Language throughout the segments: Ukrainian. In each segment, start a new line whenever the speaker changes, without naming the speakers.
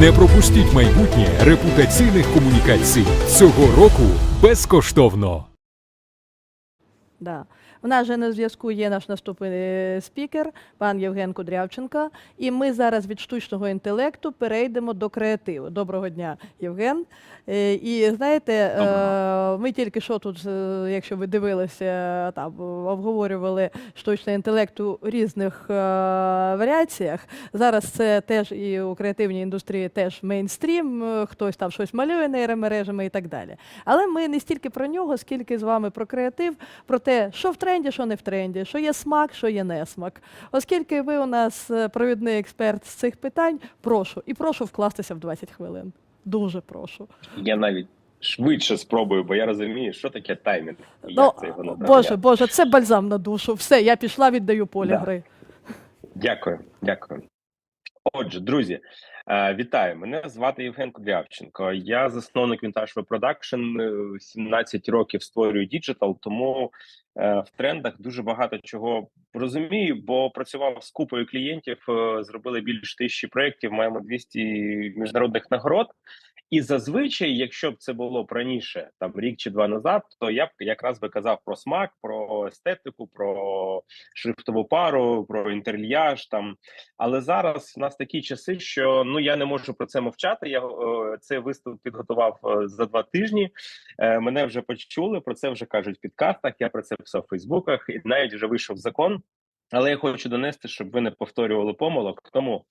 Не пропустіть майбутнє репутаційних комунікацій цього року безкоштовно.
Да. У нас же на зв'язку є наш наступний е, спікер, пан Євген Кудрявченко. І ми зараз від штучного інтелекту перейдемо до креативу. Доброго дня, Євген. Е, І знаєте, е, ми тільки що тут, якщо ви дивилися, там обговорювали штучний інтелект у різних варіаціях. Зараз це теж і у креативній індустрії теж мейнстрім, хтось там щось малює нейромережами і так далі. Але ми не стільки про нього, скільки з вами про креатив, про те, що в тренді, що не в тренді, що є смак, що є несмак. Оскільки ви у нас е, провідний експерт з цих питань, прошу і прошу вкластися в 20 хвилин. Дуже прошу.
Я навіть швидше спробую, бо я розумію, що таке таймінг.
Ну,
це його.
Боже, Боже, це бальзам на душу. Все, я пішла, віддаю поле
Да.
гри.
Дякую, дякую. Отже, друзі, е, вітаю. Мене звати Євген Кудрявченко. Я засновник Vintage Web Production. е, 17 років створюю діджитал, тому е, в трендах дуже багато чого розумію, бо працював з купою клієнтів, е, зробили більше тисячі проєктів, маємо 200 міжнародних нагород. І зазвичай, якщо б це було б раніше, там рік чи два назад, то я б якраз би казав про смак, про естетику, про шрифтову пару, про інтерльяж там. Але зараз у нас такі часи, що ну я не можу про це мовчати. Я е, цей виступ підготував е, за два тижні. Е, мене вже почули. Про це вже кажуть в підкастах. Я про це писав в Фейсбуках, і навіть вже вийшов закон. Але я хочу донести, щоб ви не повторювали помилок. Тому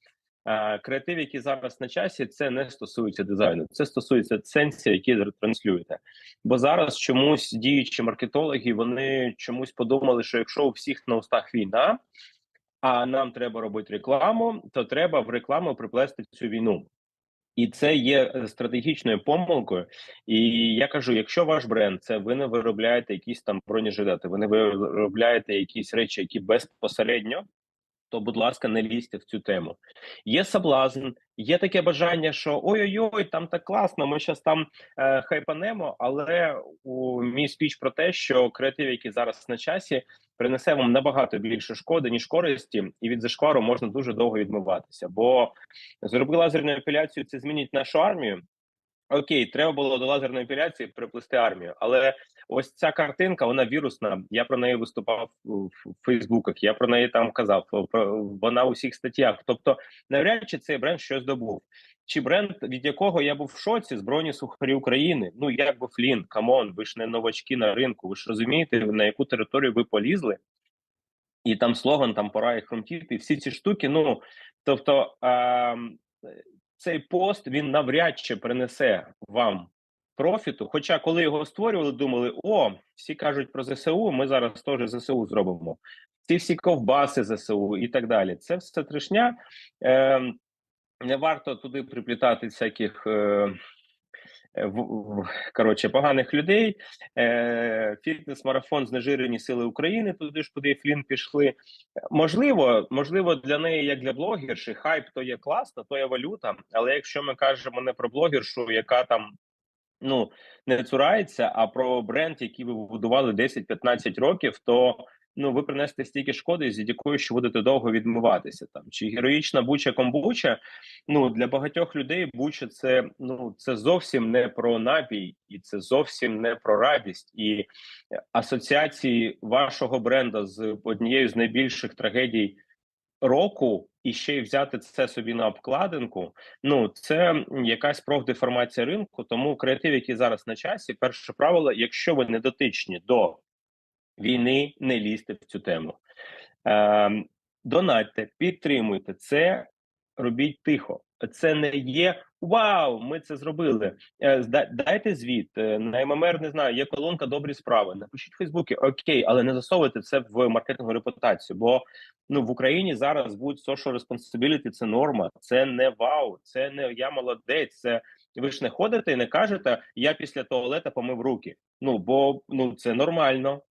е, креатив, який зараз на часі, це не стосується дизайну, це стосується сенсів, які транслюєте. Бо зараз чомусь діючі маркетологи вони чомусь подумали, що якщо у всіх на устах війна, а нам треба робити рекламу, то треба в рекламу приплести цю війну. І це є е, стратегічною помилкою. І я кажу: якщо ваш бренд це ви не виробляєте якісь там бронежилети, ви не виробляєте якісь речі, які безпосередньо, то, будь ласка, не лізьте в цю тему. Є соблазн, є таке бажання, що ой-ой-ой, там так класно, ми зараз там е, хайпанемо. Але у мій спіч про те, що креатив, який зараз на часі, принесе вам набагато більше шкоди, ніж користі, і від зашквару можна дуже довго відмиватися. Бо зробили лазерну епіляцію, це змінить нашу армію. Окей, треба було до лазерної епіляції приплести армію, але ось ця картинка, вона вірусна. Я про неї виступав в Фейсбуках. Я про неї там казав. Вона у всіх статтях. Тобто, навряд чи цей бренд щось добув. Чи бренд, від якого я був в шоці, збройні сухарі України? Ну як би флін, камон, ви ж не новачки на ринку. Ви ж розумієте, на яку територію ви полізли? І там слоган, там пора їх хромтіти. Всі ці штуки. Ну тобто, е, цей пост він навряд чи принесе вам профіту. Хоча, коли його створювали, думали: о, всі кажуть про ЗСУ. Ми зараз теж ЗСУ зробимо. Ці всі ковбаси ЗСУ і так далі. Це все трешня. Е, не варто туди приплітати всяких. Е, в, коротше, поганих людей. Е, Фітнес-марафон знежирені сили України. Туди ж куди Флін пішли. Можливо, можливо, для неї, як для блогерші, хайп то є класно, то є валюта. Але якщо ми кажемо не про блогершу, яка там ну не цурається, а про бренд, який ви будували 10-15 років, то ну ви принесете стільки шкоди, з якою що будете довго відмиватися. Там чи героїчна буча комбуча. Ну для багатьох людей буча це ну це зовсім не про напій, і це зовсім не про радість. І асоціації вашого бренда з однією з найбільших трагедій року. І ще й взяти це собі на обкладинку. Ну це якась профдеформація ринку. Тому креатив, який зараз на часі, перше правило: якщо ви не дотичні до війни, не лізьте в цю тему. Е, донатьте, підтримуйте це, робіть тихо. Це не є вау, ми це зробили. Е, дайте звіт е, на ММР, не знаю, є колонка добрі справи. Напишіть в Фейсбуці, окей, але не засовуйте це в маркетингову репутацію. Бо ну в Україні зараз будь social responsibility – це норма, це не вау, це не я молодець. Це ви ж не ходите і не кажете, я після туалета помив руки. Ну бо ну це нормально.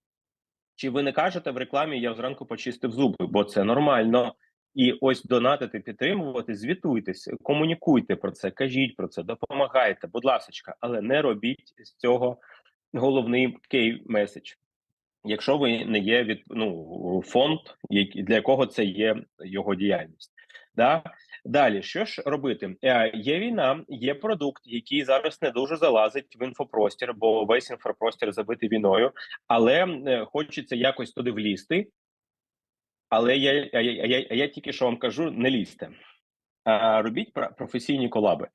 Чи ви не кажете в рекламі я зранку почистив зуби, бо це нормально. І ось донатити, підтримувати, звітуйтеся, комунікуйте про це, кажіть про це, допомагайте, будь ласка, але не робіть з цього головний кей меседж. Якщо ви не є від ну фонд, для якого це є його діяльність, да Далі, що ж робити? Е, Є війна, є продукт, який зараз не дуже залазить в інфопростір, бо весь інфопростір забитий війною, але е, хочеться якось туди влізти. Але я, я, я, я, я тільки що вам кажу: не лізьте. Робіть пр- професійні колаби.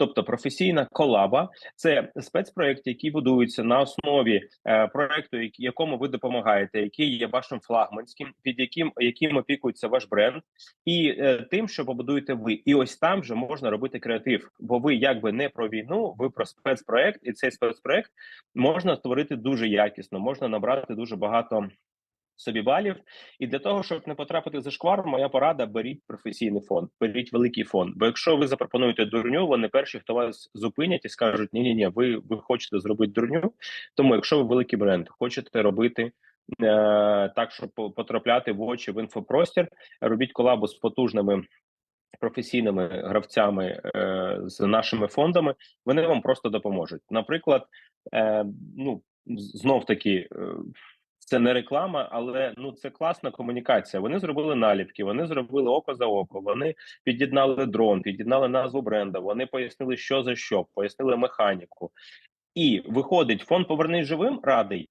Тобто професійна колаба це спецпроєкт, який будується на основі е, проекту, якому ви допомагаєте, який є вашим флагманським, під яким яким опікується ваш бренд, і е, тим, що побудуєте ви. І ось там вже можна робити креатив, бо ви якби не про війну, ви про спецпроект, і цей спецпроект можна створити дуже якісно, можна набрати дуже багато собі балів. І для того, щоб не потрапити за шквар, моя порада: беріть професійний фонд, беріть великий фонд. Бо якщо ви запропонуєте дурню, вони перші, хто вас зупинять і скажуть: ні, ні, ні, ви, ви хочете зробити дурню. Тому, якщо ви великий бренд, хочете робити. е, Так, щоб по- потрапляти в очі в інфопростір, робіть колабу з потужними професійними гравцями е, з нашими фондами. Вони вам просто допоможуть. Наприклад, е, ну знов таки. Це не реклама, але ну це класна комунікація. Вони зробили наліпки, вони зробили око за око. Вони під'єднали дрон, під'єднали назву бренда. Вони пояснили, що за що, пояснили механіку. І виходить, фонд повернись живим радий,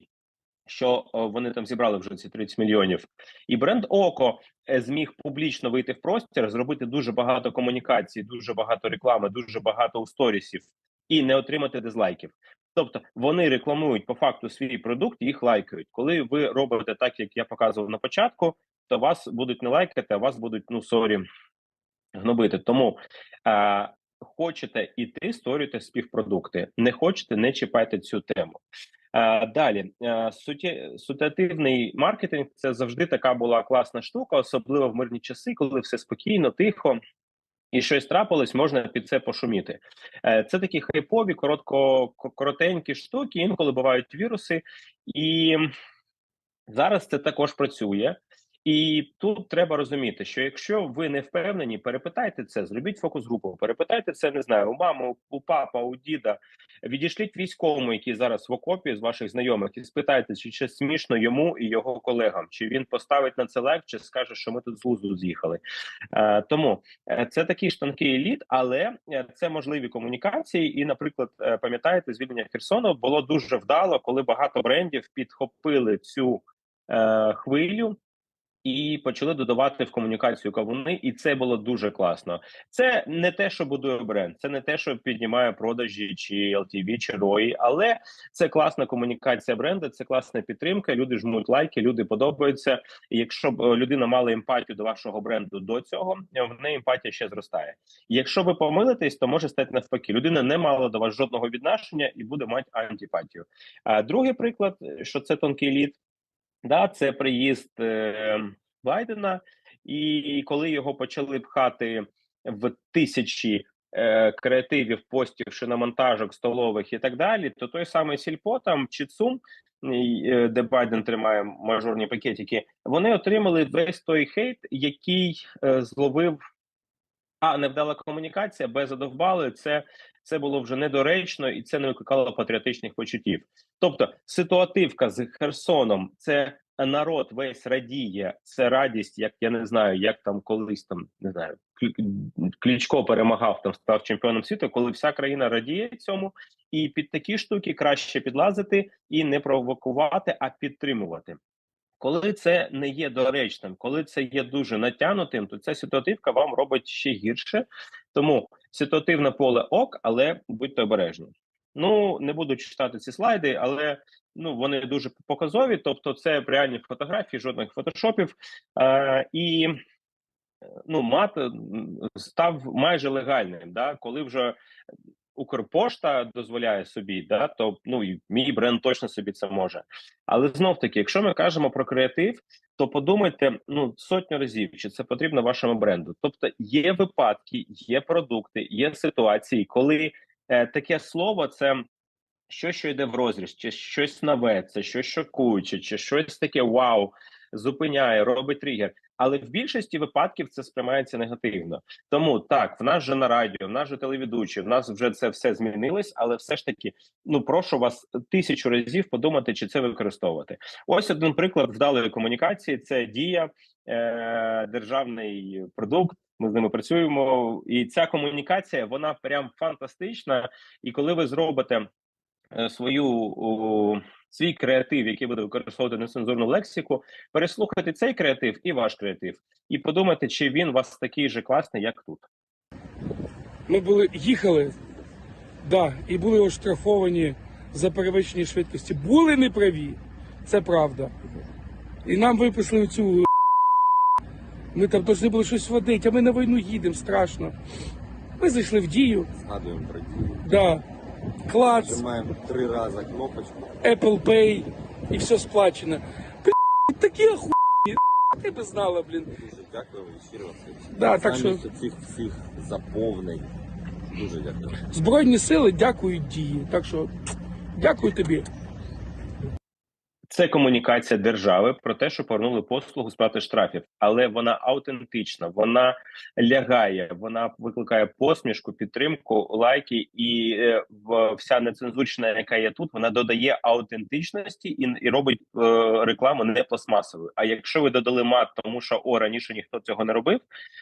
що вони там зібрали вже ці 30 мільйонів. І бренд Око е, зміг публічно вийти в простір, зробити дуже багато комунікацій, дуже багато реклами, дуже багато у сторісів і не отримати дизлайків. Тобто вони рекламують по факту свій продукт, їх лайкають. Коли ви робите так, як я показував на початку, то вас будуть не лайкати, а вас будуть ну сорі гнобити. Тому а, хочете іти, створюйте співпродукти. Не хочете, не чіпайте цю тему. А, далі а, суті, ситуативний маркетинг це завжди така була класна штука, особливо в мирні часи, коли все спокійно, тихо. І щось трапилось, можна під це пошуміти. Е, Це такі хайпові, коротко, коротенькі штуки. Інколи бувають віруси, і зараз це також працює. І тут треба розуміти, що якщо ви не впевнені, перепитайте це, зробіть фокус групу, перепитайте це, не знаю, у мами, у папа, у діда. Відійшліть військовому, який зараз в окопі з ваших знайомих, і спитайте, чи, чи смішно йому і його колегам, чи він поставить на це лайк, чи скаже, що ми тут з лузу з'їхали. Е, тому е, це такий ж тонкий еліт, але е, це можливі комунікації. І, наприклад, е, пам'ятаєте, звільнення Херсону було дуже вдало, коли багато брендів підхопили цю хвилю. І почали додавати в комунікацію кавуни, і це було дуже класно. Це не те, що будує бренд, це не те, що піднімає продажі чи LTV, чи ROI, але це класна комунікація бренду, це класна підтримка. Люди жмуть лайки, люди подобаються. І якщо б е, людина мала емпатію до вашого бренду до цього, е, в неї емпатія ще зростає. Якщо ви помилитесь, то може стати навпаки. Людина не мала до вас жодного відношення і буде мати антипатію. А другий приклад, е, що це тонкий лід. Да, це приїзд е, Байдена, і коли його почали пхати в тисячі е, креативів, постів, шиномонтажок, столових і так далі, то той самий Сільпо там чи ЦУМ, е, де Байден тримає мажорні пакетики, вони отримали весь той хейт, який е, зловив. А невдала комунікація, без задовбали, це, це було вже недоречно і це не викликало патріотичних почуттів. Тобто ситуативка з Херсоном це народ весь радіє, це радість, як я не знаю, як там колись там не знаю, Клі- Кличко перемагав там, став чемпіоном світу, коли вся країна радіє цьому, і під такі штуки краще підлазити і не провокувати, а підтримувати. Коли це не є доречним, коли це є дуже натягнутим, то ця ситуативка вам робить ще гірше. Тому ситуативне поле ок, але будьте обережні. Ну не буду читати ці слайди, але ну вони дуже показові. Тобто, це реальні фотографії, жодних фотошопів. Е, і ну, мат став майже легальним. Да? Коли вже Укрпошта дозволяє собі, да, то ну і мій бренд точно собі це може. Але знов таки, якщо ми кажемо про креатив, то подумайте ну сотню разів, чи це потрібно вашому бренду. Тобто є випадки, є продукти, є ситуації, коли е, таке слово це щось, що йде в розріз, чи щось нове, це щось шокуюче, чи щось таке вау, зупиняє, робить тригер. Але в більшості випадків це сприймається негативно. Тому так, в нас же на радіо, в нас же телеведучі, в нас вже це все змінилось, але все ж таки, ну прошу вас тисячу разів подумати, чи це використовувати. Ось один приклад вдалої комунікації: це дія, е, державний продукт. Ми з ними працюємо, і ця комунікація вона прям фантастична. І коли ви зробите е, свою свій креатив, який буде використовувати нецензурну лексику, переслухайте цей креатив і ваш креатив, і подумайте, чи він у вас такий же класний, як тут.
Ми були їхали, да, і були оштрафовані за перевищення швидкості. Були неправі, це правда. І нам виписали цю. Ми там повинні були щось водити, а ми на війну їдемо, страшно. Ми зайшли в дію,
Згадуємо про дію.
да, клац,
Нажимаємо три рази кнопочку.
Apple Pay і все сплачено. Блін, такі охуєнні, ти би знала, блін.
Дуже дякую щиро.
Да, так що-
цих всіх заповнень. Дуже дякую.
Збройні сили дякують дії. Так що дякую тобі.
Це комунікація держави про те, що повернули послугу сплати штрафів, але вона аутентична, вона лягає, вона викликає посмішку, підтримку, лайки, і е, вся нецензурщина, яка є тут, вона додає аутентичності і, і робить е, рекламу не пластмасовою. А якщо ви додали мат, тому що о раніше ніхто цього не робив,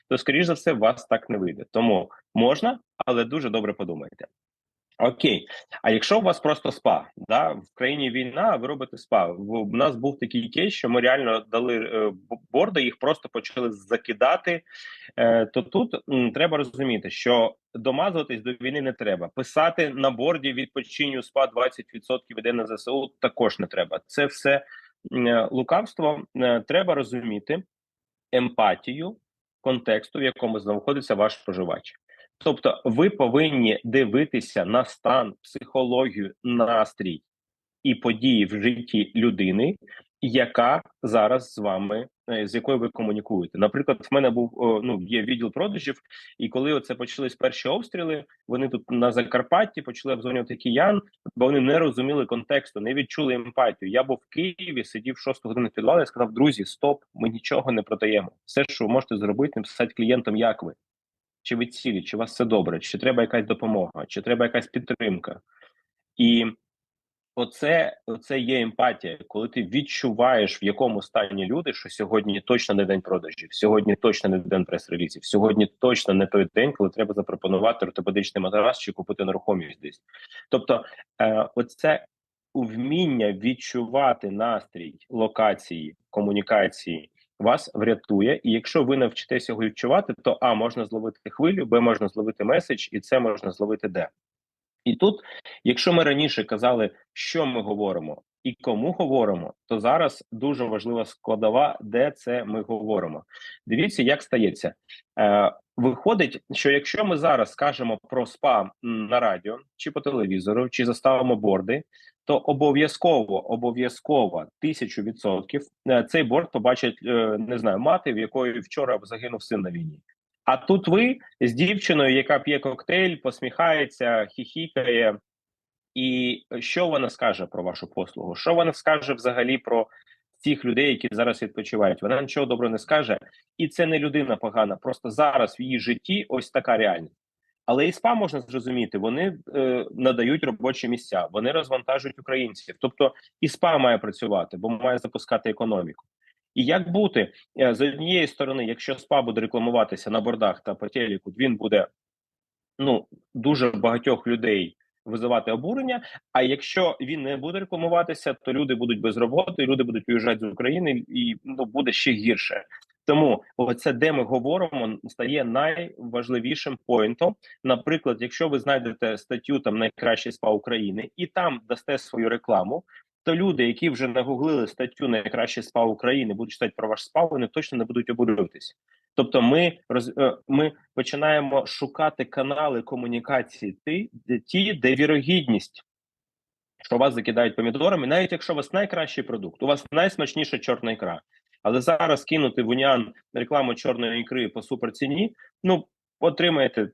то скоріш за все вас так не вийде. Тому можна, але дуже добре подумайте. Окей, а якщо у вас просто спа, да в країні війна, ви робите спа. У нас був такий кейс, що ми реально дали е, борди, їх просто почали закидати. Е, то тут треба розуміти, що домазуватись до війни не треба. Писати на борді відпочиню спа 20% іде на ЗСУ також не треба. Це все е, лукавство. Е, треба розуміти емпатію контексту, в якому знаходиться ваш споживач. Тобто, ви повинні дивитися на стан, психологію, настрій і події в житті людини, яка зараз з вами, е, з якою ви комунікуєте. Наприклад, в мене був ну є відділ продажів, і коли оце почались перші обстріли, вони тут на Закарпатті почали обзвонювати киян, бо вони не розуміли контексту, не відчули емпатію. Я був в Києві, сидів 6 години підвалі, і сказав: друзі, стоп, ми нічого не продаємо. Все, що ви можете зробити, написати клієнтам, як ви чи ви цілі, чи у вас все добре, чи треба якась допомога, чи треба якась підтримка. І оце, оце є емпатія, коли ти відчуваєш, в якому стані люди, що сьогодні точно не день продажів, сьогодні точно не день прес-релізів, сьогодні точно не той день, коли треба запропонувати ортопедичний матерас чи купити нерухомість десь. Тобто, е, оце вміння відчувати настрій локації, комунікації вас врятує. І якщо ви навчитеся його відчувати, то а можна зловити хвилю, б можна зловити меседж, і це можна зловити де. І тут, якщо ми раніше казали, що ми говоримо і кому говоримо, то зараз дуже важлива складова, де це ми говоримо. Дивіться, як стається. Е, Виходить, що якщо ми зараз скажемо про спа на радіо чи по телевізору, чи заставимо борди, то обов'язково, обов'язково тисячу відсотків е, цей борт побачить, е, не знаю, мати, в якої вчора загинув син на війні. А тут ви з дівчиною, яка п'є коктейль, посміхається, хіхікає. І що вона скаже про вашу послугу? Що вона скаже взагалі про цих людей, які зараз відпочивають? Вона нічого доброго не скаже, і це не людина погана. Просто зараз в її житті ось така реальність. Але і СПА можна зрозуміти, вони е, надають робочі місця, вони розвантажують українців. Тобто і СПА має працювати, бо має запускати економіку. І як бути Е, з однієї сторони, якщо СПА буде рекламуватися на бордах та по телеку, він буде ну дуже багатьох людей визивати обурення. А якщо він не буде рекламуватися, то люди будуть без роботи, люди будуть виїжджати з України, і ну буде ще гірше. Тому оце, де ми говоримо, стає найважливішим поінтом. Наприклад, якщо ви знайдете статтю там найкращий спа України і там дасте свою рекламу, то люди, які вже нагуглили статтю найкращий спа України, будуть читати про ваш спа, вони точно не будуть обурюватися. Тобто, ми роз е, ми починаємо шукати канали комунікації, ті, де вірогідність, що вас закидають помідорами, навіть якщо у вас найкращий продукт, у вас найсмачніша чорна ікра. Але зараз кинути в уніан рекламу чорної ікри по суперціні, ну отримаєте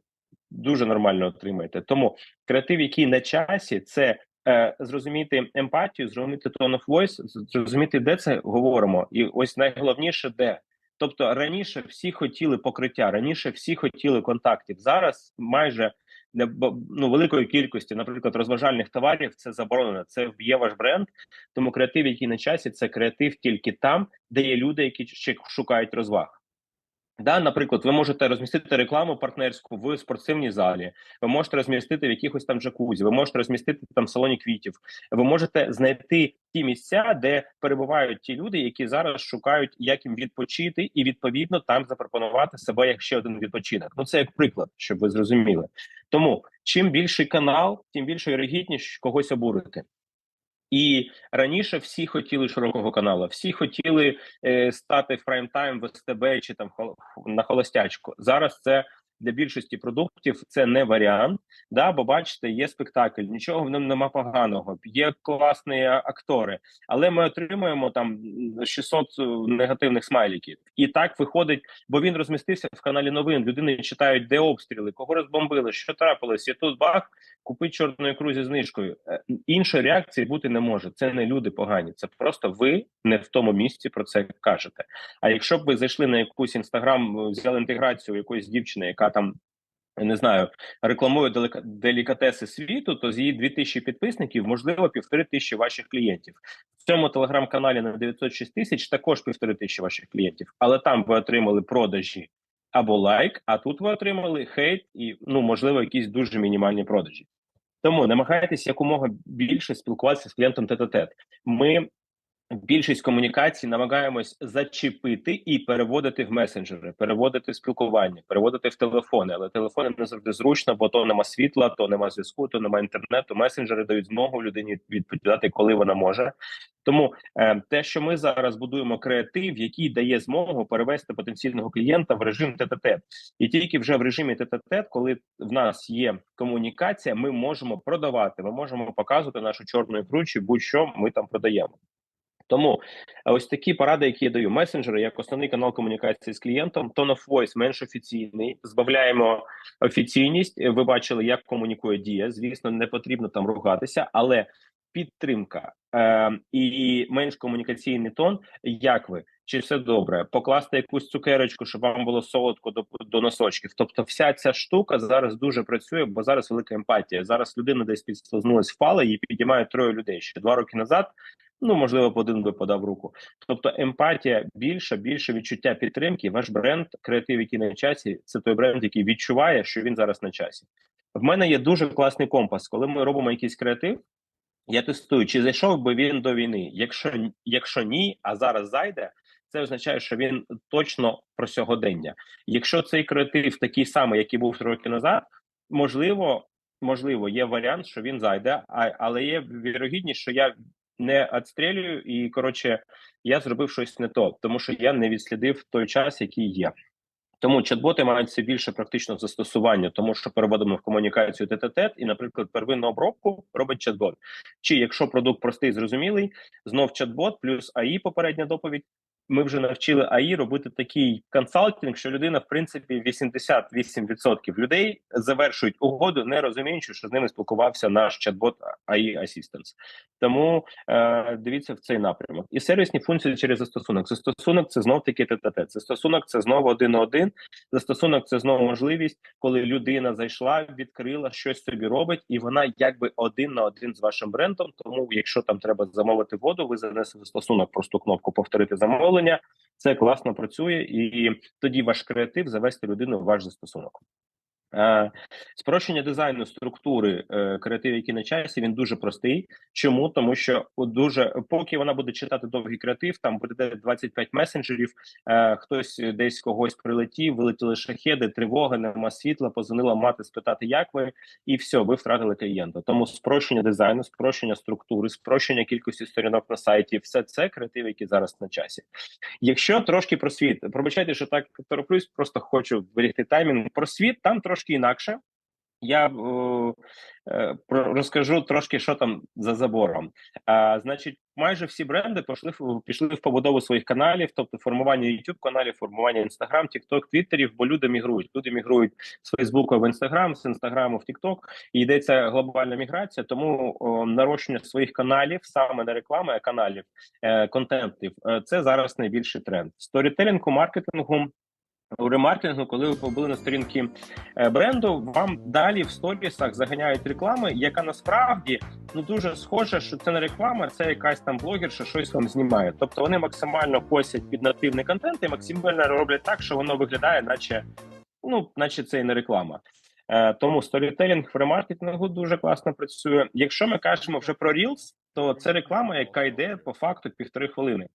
дуже нормально отримаєте. Тому креатив, який на часі, це е, зрозуміти емпатію, зрозуміти tone of voice, зрозуміти, де це говоримо, і ось найголовніше, де. Тобто раніше всі хотіли покриття, раніше всі хотіли контактів. Зараз майже для ну, великої кількості, наприклад, розважальних товарів це заборонено. Це вб'є ваш бренд. Тому креатив, який на часі, це креатив тільки там, де є люди, які ще шукають розваг. Да, наприклад, ви можете розмістити рекламу партнерську в спортивній залі, ви можете розмістити в якихось там джакузі, ви можете розмістити там в салоні квітів. Ви можете знайти ті місця, де перебувають ті люди, які зараз шукають, як їм відпочити, і відповідно там запропонувати себе як ще один відпочинок. Ну це як приклад, щоб ви зрозуміли. Тому чим більший канал, тим більше вірогідність когось обурити. І раніше всі хотіли широкого каналу, всі хотіли е, стати в прайм-тайм в СТБ чи там на холостячку. Зараз це для більшості продуктів це не варіант. Да, бо бачите, є спектакль, нічого в ньому нема поганого. Є класні актори, але ми отримуємо там 600 негативних смайліків. І так виходить, бо він розмістився в каналі новин. Людини читають, де обстріли, кого розбомбили, що трапилось. І тут бах, купи чорну ікру зі знижкою. Е, Іншої реакції бути не може. Це не люди погані. Це просто ви не в тому місці про це кажете. А якщо б ви зайшли на якусь інстаграм, взяли інтеграцію якоїсь дівчини, яка там. Не знаю, рекламує делікатеси світу, то з її 2000 підписників, можливо, півтори тисячі ваших клієнтів. В цьому телеграм-каналі на 906 тисяч також півтори тисячі ваших клієнтів, але там ви отримали продажі або лайк, а тут ви отримали хейт і ну можливо якісь дуже мінімальні продажі. Тому намагайтесь якомога більше спілкуватися з клієнтом тет-а-тет. Ми більшість комунікацій намагаємось зачепити і переводити в месенджери, переводити в спілкування, переводити в телефони. Але телефони не завжди зручно, бо то нема світла, то нема зв'язку, то нема інтернету. Месенджери дають змогу людині відповідати, коли вона може. Тому е, те, що ми зараз будуємо креатив, який дає змогу перевести потенційного клієнта в режим тет-а-тет. І тільки вже в режимі тет-а-тет, коли в нас є комунікація, ми можемо продавати, ми можемо показувати нашу чорну ікру чи будь-що ми там продаємо. Тому ось такі поради, які я даю месенджери, як основний канал комунікації з клієнтом, tone of voice менш офіційний. Збавляємо офіційність. Ви бачили, як комунікує дія. Звісно, не потрібно там ругатися, але підтримка е, і менш комунікаційний тон. Як ви? Чи все добре? Покласти якусь цукерочку, щоб вам було солодко до, до носочків. Тобто, вся ця штука зараз дуже працює, бо зараз велика емпатія. Зараз людина десь підслизнулась, впала, її підіймають троє людей. Ще два роки назад. Ну, можливо, б один би подав руку. Тобто, емпатія більша, більше відчуття підтримки. Ваш бренд, креатив, який на часі, це той бренд, який відчуває, що він зараз на часі. В мене є дуже класний компас. Коли ми робимо якийсь креатив, я тестую, чи зайшов би він до війни. Якщо якщо ні, а зараз зайде, це означає, що він точно про сьогодення. Якщо цей креатив такий самий, який був три роки назад, можливо, можливо, є варіант, що він зайде, а, але є вірогідність, що я не відстрілюю, і коротше, я зробив щось не то, тому що я не відслідив той час, який є. Тому чат-боти мають все більше практичного застосування, тому що переводимо в комунікацію тет-а-тет, і, наприклад, первинну обробку робить чат-бот. Чи якщо продукт простий, зрозумілий, знов чат-бот плюс АІ попередня доповідь. Ми вже навчили АІ робити такий консалтинг, що людина, в принципі, 88% людей завершують угоду, не розуміючи, що з ними спілкувався наш чат-бот AI Assistance. Тому е, дивіться в цей напрямок. І сервісні функції через застосунок. Застосунок це знов таки ТТТ. Застосунок це знову один на один. Застосунок це знову можливість, коли людина зайшла, відкрила щось собі робить, і вона якби один на один з вашим брендом. Тому, якщо там треба замовити воду, ви занесете застосунок, просту кнопку повторити замовлення. Це класно працює, і тоді ваш креатив завести людину в ваш застосунок. Е, Спрощення дизайну структури е, креатив, який на часі, він дуже простий. Чому? Тому що дуже поки вона буде читати довгий креатив, там буде 25 месенджерів. Е, хтось десь когось прилетів, вилетіли шахеди, тривога, нема світла, позвонила мати спитати, як ви, і все, ви втратили клієнта. Тому спрощення дизайну, спрощення структури, спрощення кількості сторінок на сайті, все це креатив, який зараз на часі. Якщо трошки про світ, пробачайте, що так тороплюсь, просто хочу зберегти таймінг. Про світ там трошки інакше. Я е, е, розкажу трошки, що там за забором. А, значить, майже всі бренди пішли пішли в побудову своїх каналів, тобто формування youtube каналів, формування Instagram, TikTok, Твіттерів, бо люди мігрують. Люди мігрують з Фейсбуку в Instagram, з Інстаграму в TikTok. І йдеться глобальна міграція. Тому о, нарощення своїх каналів саме не реклами, а каналів е, контентів. е, Це зараз найбільший тренд. Сторітелінгу, маркетингу. У ремаркетингу, коли ви побули на сторінки е, бренду, вам далі в сторісах заганяють реклами, яка насправді ну дуже схоже, що це не реклама, це якась там блогерша щось вам знімає. Тобто вони максимально косять під нативний контент і максимально роблять так, що воно виглядає, наче ну, наче це і не реклама. Е, тому сторітелінг в ремаркетингу дуже класно працює. Якщо ми кажемо вже про Reels, то це реклама, яка йде по факту півтори хвилини.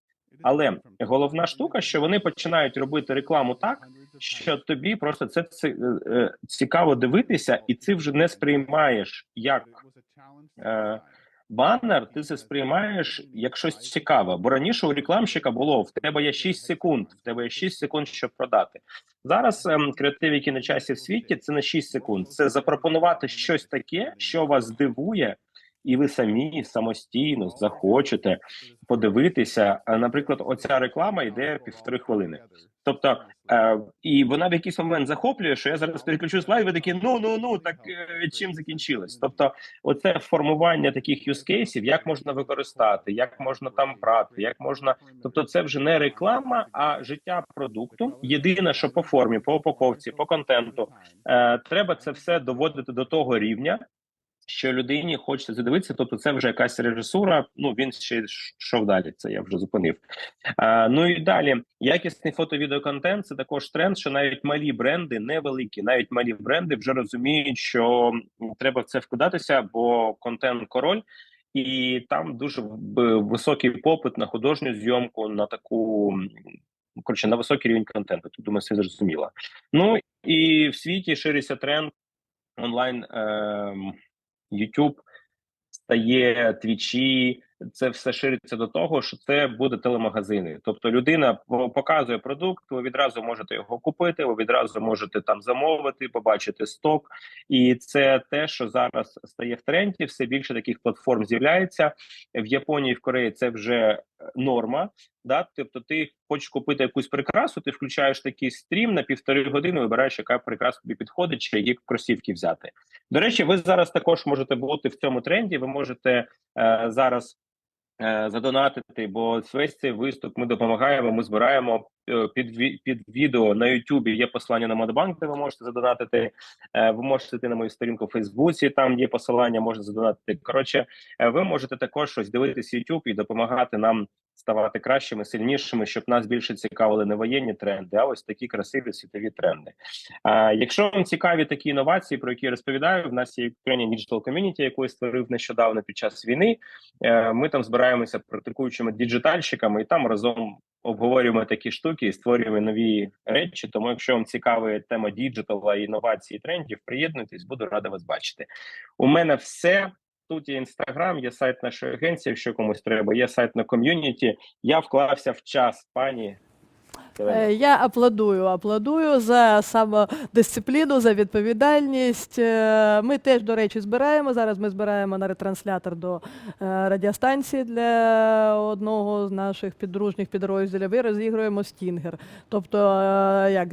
Але головна штука, що вони починають робити рекламу так, що тобі просто це, це е, цікаво дивитися, і ти вже не сприймаєш як е, банер, ти це сприймаєш як щось цікаве. Бо раніше у рекламщика було в тебе є 6 секунд, в тебе є 6 секунд, щоб продати. Зараз ем, креатив, який на часі в світі, це не 6 секунд. Це запропонувати щось таке, що вас здивує, і ви самі самостійно захочете подивитися. Наприклад, оця реклама йде півтори хвилини. Тобто, е, і вона в якийсь момент захоплює, що я зараз переключу слайд, ви такі, ну ну ну так е, чим закінчилось? Тобто, оце формування таких юзкейсів, як можна використати, як можна там брати, як можна. Тобто, це вже не реклама, а життя продукту. Єдине, що по формі, по упаковці, по контенту, е, треба це все доводити до того рівня. Що людині хочеться задивитися, тобто це вже якась режисура. Ну він ще йшов далі. Це я вже зупинив. А, ну і далі якісний фото-відеоконтент це також тренд, що навіть малі бренди, невеликі, навіть малі бренди вже розуміють, що треба в це вкладатися, бо контент король, і там дуже високий попит на художню зйомку, на таку коротше на високий рівень контенту. Тут думаю, все зрозуміло. Ну і в світі шириться тренд онлайн. ем, YouTube, стає твічі. Це все шириться до того, що це буде телемагазини. Тобто людина показує продукт, ви відразу можете його купити, ви відразу можете там замовити, побачити сток, і це те, що зараз стає в тренді. Все більше таких платформ з'являється в Японії, в Кореї. Це вже е, норма. Да, тобто, ти хочеш купити якусь прикрасу, ти включаєш такий стрім на півтори години, вибираєш, яка прикраса тобі підходить, чи які кросівки взяти. До речі, ви зараз також можете бути в цьому тренді. Ви можете е, зараз е, задонатити, бо весь цей виступ ми допомагаємо. Ми збираємо під ві- під відео на Ютубі. Є посилання на Модбанк, де ви можете задонатити. Е, ви можете йти на мою сторінку в Фейсбуці. Там є посилання, можна задонатити. Коротше, е, ви можете також щось дивитися YouTube і допомагати нам ставати кращими, сильнішими, щоб нас більше цікавили не воєнні тренди, а ось такі красиві світові тренди. А якщо вам цікаві такі інновації, про які я розповідаю, в нас є Ukrainian Digital Community, яку я створив нещодавно під час війни. Е, Ми там збираємося практикуючими діджитальщиками і там разом обговорюємо такі штуки і створюємо нові речі. Тому, якщо вам цікава тема діджитала, інновацій трендів, приєднуйтесь, буду рада вас бачити. У мене все. Тут є інстаграм, є сайт нашої агенції, якщо комусь треба, є сайт на ком'юніті. Я вклався в час, пані.
Е, Я аплодую, аплодую за самодисципліну, за відповідальність. Е, Ми теж, до речі, збираємо. Зараз ми збираємо на ретранслятор до е, радіостанції для одного з наших підружніх підрозділів і розігруємо стінгер. Тобто, як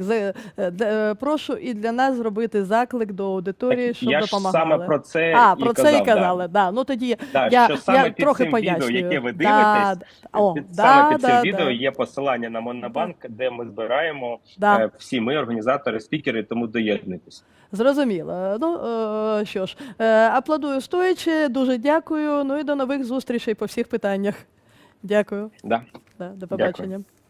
прошу і для нас зробити заклик до аудиторії,
Так,
щоб
я
допомагали.
саме про це
а,
і
про
казав,
це і
да.
казали. Да. Ну тоді
Да,
я,
що саме
я
під
трохи
цим
пояснюю.
відео, яке ви
Да,
дивитесь,
да. О,
під,
да,
саме під
да,
відео
да.
є посилання на Монобанк, де ми збираємо
Да.
е, всі ми, організатори, спікери, тому доєднуйтесь.
Зрозуміло. Ну е, що ж, е, аплодую стоячи, дуже дякую. Ну і до нових зустрічей по всіх питаннях. Дякую.
Да.
Да, до побачення.